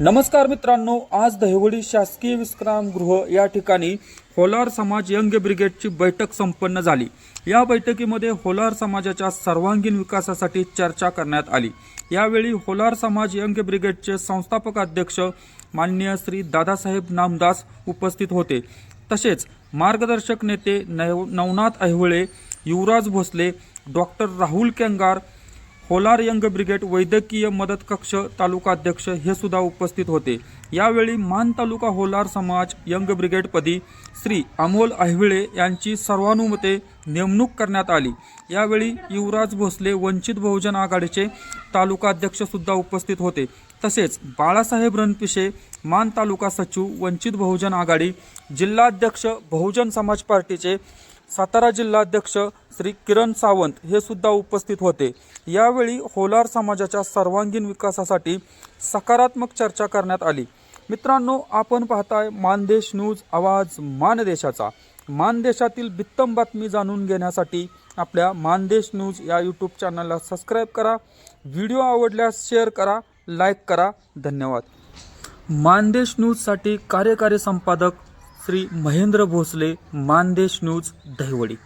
नमस्कार मित्रांनो आज दहिवडी शासकीय विश्रामगृह या ठिकाणी होलार समाज यंग ब्रिगेडची बैठक संपन्न झाली. या बैठकीमध्ये होलार समाजाच्या सर्वांगीण विकासासाठी चर्चा करण्यात आली. यावेळी होलार समाज यंग ब्रिगेडचे संस्थापक अध्यक्ष माननीय श्री दादासाहेब नामदास उपस्थित होते. तसेच मार्गदर्शक नेते नव Navnath Ahiwale Yuvraj Bhosale doctor Rahul Kengar Holar young brigade वैद्यकीय मदत कक्ष तालुका अध्यक्ष हे सुद्धा उपस्थित होते. यावेळी मान तालुका होलार समाज यंग ब्रिगेडपदी श्री अमोल अहिविळे यांची सर्वानुमते नेमणूक करण्यात आली. यावेळी युवराज भोसले वंचित बहुजन आघाडीचे तालुका अध्यक्ष सुद्धा उपस्थित होते. तसेच बाळासाहेब रणपिशे मान तालुका सचिव वंचित बहुजन आघाडी जिल्हाध्यक्ष बहुजन समाज पार्टीचे सातारा जिल्हाध्यक्ष श्री किरण सावंत हे सुद्धा उपस्थित होते. यावेळी होलार समाजाच्या सर्वांगीण विकासासाठी सकारात्मक चर्चा करण्यात आली. मित्रांनो आपण पाहताय मानदेश न्यूज आवाज मानदेशाचा. मानदेशातील बित्तम बातमी जाणून घेण्यासाठी आपल्या मानदेश न्यूज या यूट्यूब चॅनलला सबस्क्राईब करा. व्हिडिओ आवडल्यास शेअर करा लाईक करा. धन्यवाद. मानदेश न्यूजसाठी कार्यकारी संपादक श्री महेंद्र भोसले मानदेश न्यूज दहिवडी.